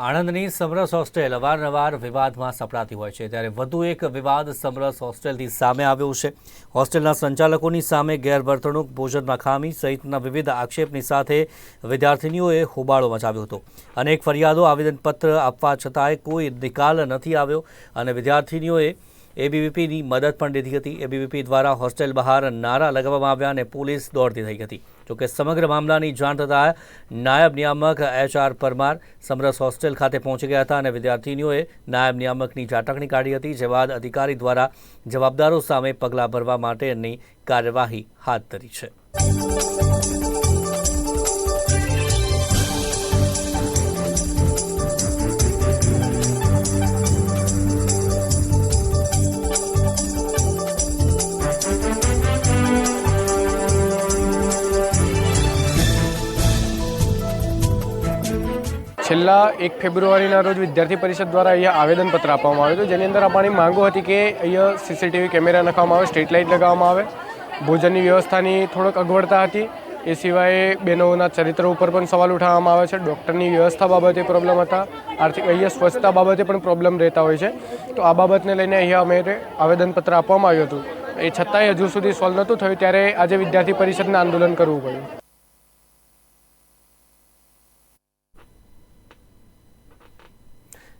આણંદની સમરસ hostel અવારનવાર વિવાદમાં સપડાતી હોય છે. ત્યારે વધુ એક વિવાદ સમરસ હોસ્ટેલથી સામે આવ્યો છે. હોસ્ટેલના સંચાલકોની સામે ગેરવર્તણૂક ભોજનમાં ખામી સહિતના વિવિધ આક્ષેપની સાથે વિદ્યાર્થિનીઓએ હોબાળો મચાવ્યો હતો. અનેક ફરિયાદો, આવેદનપત્ર આપવા છતાંય કોઈ નિકાલ નથી આવ્યો અને વિદ્યાર્થિનીઓએ એબીવીપીની મદદ પણ લીધી હતી. એબીવીપી દ્વારા હોસ્ટેલ બહાર નારા લગાવવામાં આવ્યા અને પોલીસ દોડતી થઈ હતી. જોકે સમગ્ર મામલાની જાણ થતાં નાયબ નિયામક H R Parmar Samras hostel ખાતે પહોંચી ગયા હતા અને વિદ્યાર્થીનીઓએ નાયબ નિયામકની ઝાટકણી કાઢી હતી. જે બાદ અધિકારી દ્વારા જવાબદારો સામે પગલાં ભરવા માટેની કાર્યવાહી હાથ ધરી છે. છેલ્લા એક ફેબ્રુઆરીના રોજ વિદ્યાર્થી પરિષદ દ્વારા અહીંયા આવેદનપત્ર આપવામાં આવ્યું હતું. જેની અંદર અમારી માંગો હતી કે અહીંયા સીસીટીવી કેમેરા નાખવામાં આવે, સ્ટ્રીટ લાઇટ લગાવવામાં આવે. ભોજનની વ્યવસ્થાની થોડોક અગવડતા હતી. એ સિવાય બહેનોના ચરિત્ર ઉપર પણ સવાલ ઉઠાવવામાં આવે છે. ડૉક્ટરની વ્યવસ્થા બાબતે પ્રોબ્લેમ હતા. આર્થિક, અહીંયા સ્વચ્છતા બાબતે પણ પ્રોબ્લેમ રહેતા હોય છે. તો આ બાબતને લઈને અહીંયા અમે આવેદનપત્ર આપવામાં આવ્યું હતું. એ છતાંય હજુ સુધી સોલ્વ નહોતું થયું. ત્યારે આજે વિદ્યાર્થી પરિષદને આંદોલન કરવું પડ્યું.